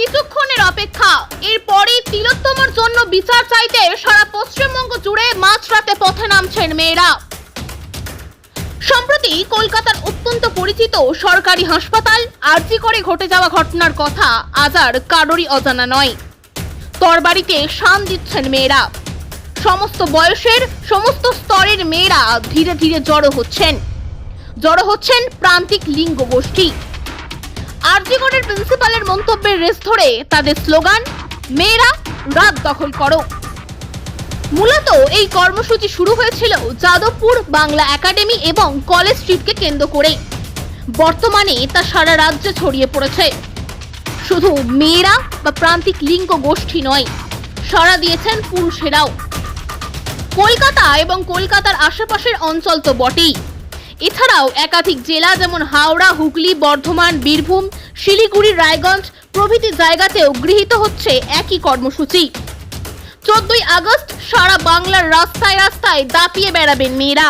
কিছুক্ষণের অপেক্ষা। এরপরেই তিলোত্তমার জন্য বিচার চাইতে সারা পশ্চিমবঙ্গ জুড়ে মাঝরাতে পথে নামছেন মেয়েরা। সম্প্রতি কলকাতার অত্যন্ত পরিচিত সরকারি হাসপাতাল আর্জি করে ঘটে যাওয়া ঘটনার কথা আজ আর কারোরই অজানা নয়। তরবারিতে শান দিচ্ছেন মেয়েরা। সমস্ত বয়সের, সমস্ত স্তরের মেয়েরা ধীরে ধীরে জড়ো হচ্ছেন। জড়ো হচ্ছেন প্রান্তিক লিঙ্গ গোষ্ঠী আরজিগড়ের প্রিন্সিপালের মন্তব্যের রেস ধরে তাদের স্লোগান, মেয়েরা, রাত দখল করো। মূলত এই কর্মসূচি শুরু হয়েছিল যাদবপুর বাংলা একাডেমি এবং কলেজ স্ট্রিটকে কেন্দ্র করে বর্তমানে তা সারা রাজ্যে ছড়িয়ে পড়েছে। শুধু মেয়েরা বা প্রান্তিক লিঙ্গ গোষ্ঠী নয়, সাড়া দিয়েছেন পুরুষেরাও। কলকাতা এবং কলকাতার আশেপাশের অঞ্চল তো বটেই। এছাড়াও একাধিক জেলা যেমন হাওড়া, হুগলি, বর্ধমান, বীরভূম, শিলিগুড়ি, রায়গঞ্জ প্রভৃতি জায়গাতেও গৃহীত হচ্ছে একই কর্মসূচি। চোদ্দই আগস্ট সারা বাংলার রাস্তায় রাস্তায় দাপিয়ে বেড়াবেন মেয়েরা।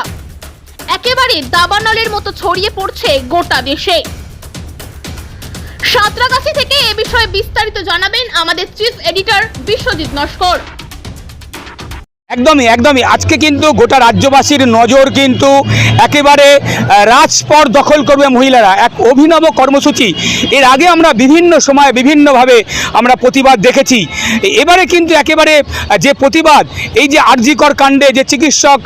একেবারে দাবানলের মতো ছড়িয়ে পড়ছে গোটা দেশে। সাঁতরাগাছি থেকে এ বিষয়ে বিস্তারিত জানাবেন আমাদের চিফ এডিটর বিশ্বজিৎ নস্কর। একদমই একদমই। আজকে কিন্তু গোটা রাজ্যবাসীর নজর কিন্তু একেবারে রাজপথ দখল করবে মহিলারা। এক অভিনব কর্মসূচি। এর আগে আমরা বিভিন্ন সময় বিভিন্নভাবে আমরা প্রতিবাদ দেখেছি। এবারে কিন্তু একেবারে যে প্রতিবাদ, এই যে আরজিকর কাণ্ডে, যে চিকিৎসক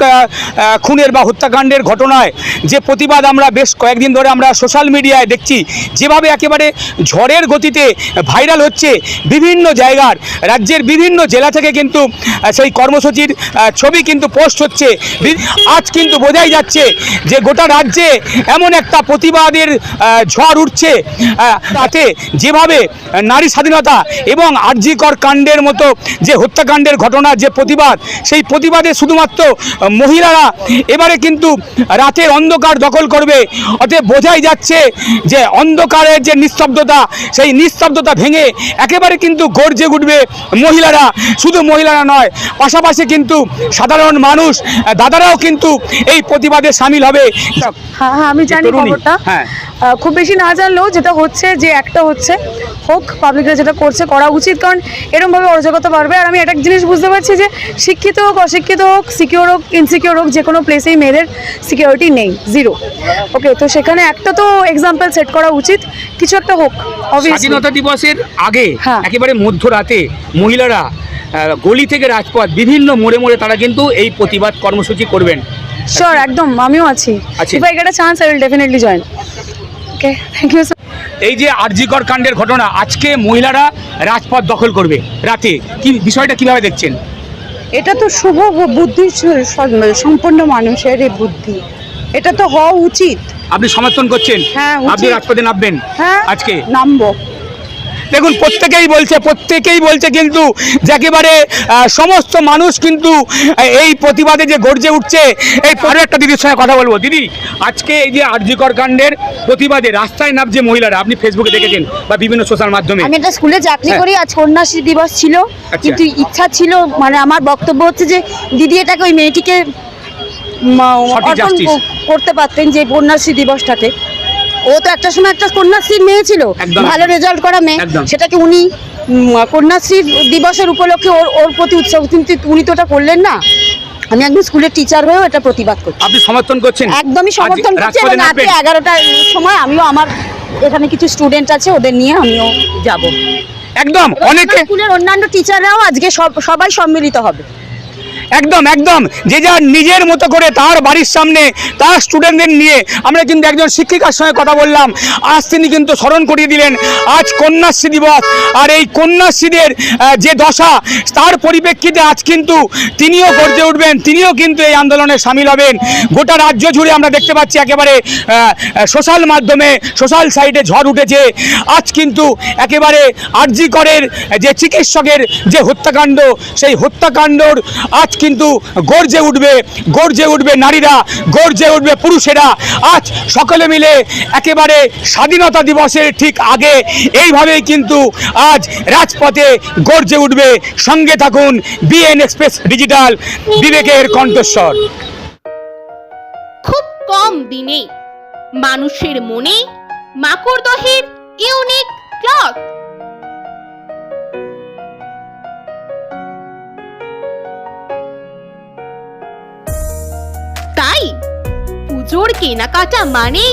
খুনের বা হত্যাকাণ্ডের ঘটনায় যে প্রতিবাদ আমরা বেশ কয়েকদিন ধরে আমরা সোশ্যাল মিডিয়ায় দেখছি, যেভাবে একেবারে ঝড়ের গতিতে ভাইরাল হচ্ছে বিভিন্ন জায়গার, রাজ্যের বিভিন্ন জেলা থেকে কিন্তু সেই কর্মসূচির ছবি কিন্তু পোস্ট হচ্ছে। আজ কিন্তু বোঝাই যাচ্ছে যে গোটা রাজ্যে এমন একটা প্রতিবাদের ঝড় উঠছে। তাতে যেভাবে নারী স্বাধীনতা এবং আর্যিকর কাণ্ডের মতো যে হত্যাকাণ্ডের ঘটনা, যে প্রতিবাদ, সেই প্রতিবাদে শুধুমাত্র মহিলারা এবারে কিন্তু রাতের অন্ধকার দখল করবে। অতএব বোঝাই যাচ্ছে যে অন্ধকারের যে নিস্তব্ধতা, সেই নিস্তব্ধতা ভেঙে একেবারে কিন্তু গর্জে উঠবে মহিলারা। শুধু মহিলারা নয়, পাশাপাশি কিন্তু সাধারণ মানুষ দাদারাও কিন্তু এই প্রতিবাদে সামিল হবে। হ্যাঁ হ্যাঁ আমি জানি খবরটা। হ্যাঁ। খুব বেশি না জানলেও যেটা হচ্ছে যে একটা হচ্ছে হোক পাবলিকরা যেটা করছে করা উচিত কারণ এরকমভাবে অরাজকতা বাড়বে। আর আমি একটা জিনিস বুঝতে পারছি যে শিক্ষিত হোক অশিক্ষিত হোক সিকিওর হোক ইনসিকিওর হোক যে কোনো প্লেসেই মেয়েদের সিকিউরিটি নেই জিরো ওকে তো সেখানে একটা তো এক্সাম্পল সেট করা উচিত। কিছু একটা হোক স্বাধীনতা দিবসের আগে হ্যাঁ। একেবারে মধ্যরাতে মহিলারা গলি থেকে রাজপথ বিভিন্ন মোড়ে মোড়ে তারা কিন্তু এই প্রতিবাদ কর্মসূচি করবেন। শিওর একদম আমিও আছি। If I get a chance I will definitely join okay thank you এই যে আরজিকর কাণ্ডের ঘটনা আজকে মহিলারা রাজপথ দখল করবে রাতে। কি বিষয়টা কীভাবে দেখছেন? এটা তো শুভ বুদ্ধি স- স- সম্পন্ন মানুষের এই বুদ্ধি। এটা তো হওয়া উচিত। আপনি সমর্থন করছেন? হ্যাঁ, আপনি রাজপথে নামবেন হ্যাঁ আজকে? নামবো। দেখুন প্রত্যেকেই বলছে প্রত্যেকেই বলছে কিন্তু যে একেবারে সমস্ত মানুষ কিন্তু এই প্রতিবাদে যে গর্জে উঠছে এই আরও একটা দিদির সঙ্গে কথা বলব দিদি আজকে এই যে আরজিকর কাণ্ডের প্রতিবাদে রাস্তায় নামছে মহিলারা আপনি ফেসবুকে দেখেছেন বা বিভিন্ন সোশ্যাল মাধ্যমে আমি একটা স্কুলে চাকরি হ্যাঁ। করি আজ কন্যাশ্রী দিবস ছিল আচ্ছা। কিন্তু ইচ্ছা ছিল মানে আমার বক্তব্য হচ্ছে যে দিদি এটাকে ওই মেয়েটিকে অর্পণ করতে পারতেন যে কন্যাশ্রী দিবসটাকে ও তো একটা সময় একটা কন্যাশ্রীর মেয়ে ছিল। ভালো রেজাল্ট করা মেয়ে। সেটাকে উনি উম, কন্যাশ্রী দিবসের উপলক্ষে ওর ওর প্রতি উৎসব কিন্তু উনি তো ওটা করলেন না। আমি একজন স্কুলের টিচার হয়েও এটা প্রতিবাদ করছি। আপনি সমর্থন করছেন? একদমই সমর্থন করছি। এবং রাতে এগারোটার সময় আমিও আমার এখানে কিছু স্টুডেন্ট আছে ওদের নিয়ে আমিও যাব। একদম অনেকে স্কুলের অন্যান্য টিচাররাও আজকে সব সবাই সম্মিলিত হবে। একদম একদম। যে যার নিজের মতো করে তার বাড়ির সামনে, তার স্টুডেন্টদের নিয়ে আমরা কিন্তু একজন শিক্ষিকার সঙ্গে কথা বললাম। আজ তিনি কিন্তু স্মরণ করিয়ে দিলেন, আজ কন্যাশ্রী দিবস। আর এই কন্যাশ্রীদের যে দশা, তার পরিপ্রেক্ষিতে আজ কিন্তু তিনিও গর্জে উঠবেন, তিনিও কিন্তু এই আন্দোলনে সামিল হবেন। গোটা রাজ্য জুড়ে আমরা দেখতে পাচ্ছি একেবারে সোশ্যাল মাধ্যমে, সোশ্যাল সাইটে ঝড় উঠেছে। আজ কিন্তু একেবারে আরজি করের যে চিকিৎসকের যে হত্যাকাণ্ড, সেই হত্যাকাণ্ডর আজ কিন্তু গর্জে উঠবে গর্জে উঠবে নারীরা, গর্জে উঠবে পুরুষেরা। আজ সকলে মিলে একেবারে স্বাধীনতা দিবসের ঠিক আগে এইভাবেই কিন্তু আজ রাজপথে গর্জে উঠবে। সঙ্গে থাকুন বিএন এক্সপ্রেস ডিজিটাল বিবেকের কণ্ঠস্বর। খুব কম দিনে মানুষের মনে মাকড়দহের ইউনিক ক্লথ। পুজোর কেনাকাটা মানেই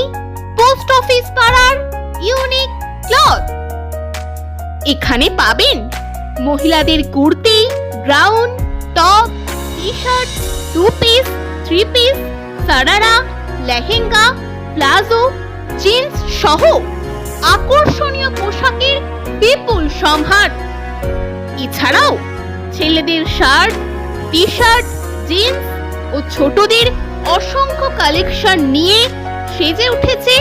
পোস্ট অফিস পাড়ার ইউনিক ক্লথ এখানে পাবেন মহিলাদের kurti gown top T shirt two piece three piece sharara, lehenga, palazzo jeans সহ আকর্ষণীয় পোশাকের বিপুল সম্ভার। এছাড়াও ছেলেদের শার্ট টি শার্ট জিন্স ও ছোটদের অসংখ্য কালেকশন নিয়ে সেজে উঠেছে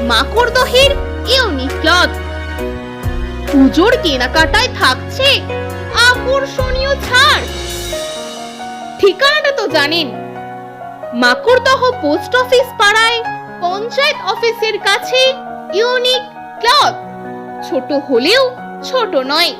মাকড়দহের ইউনিক পুজোর কেনাকাটায় থাকছে আকর্ষণীয় ছাড়। ঠিকানাটা তো জানেন, মাকড়দহ পোস্ট অফিস পাড়ায় পঞ্চায়েত অফিসের কাছে ইউনিক ক্লথ। ছোট হলেও ছোট নয়।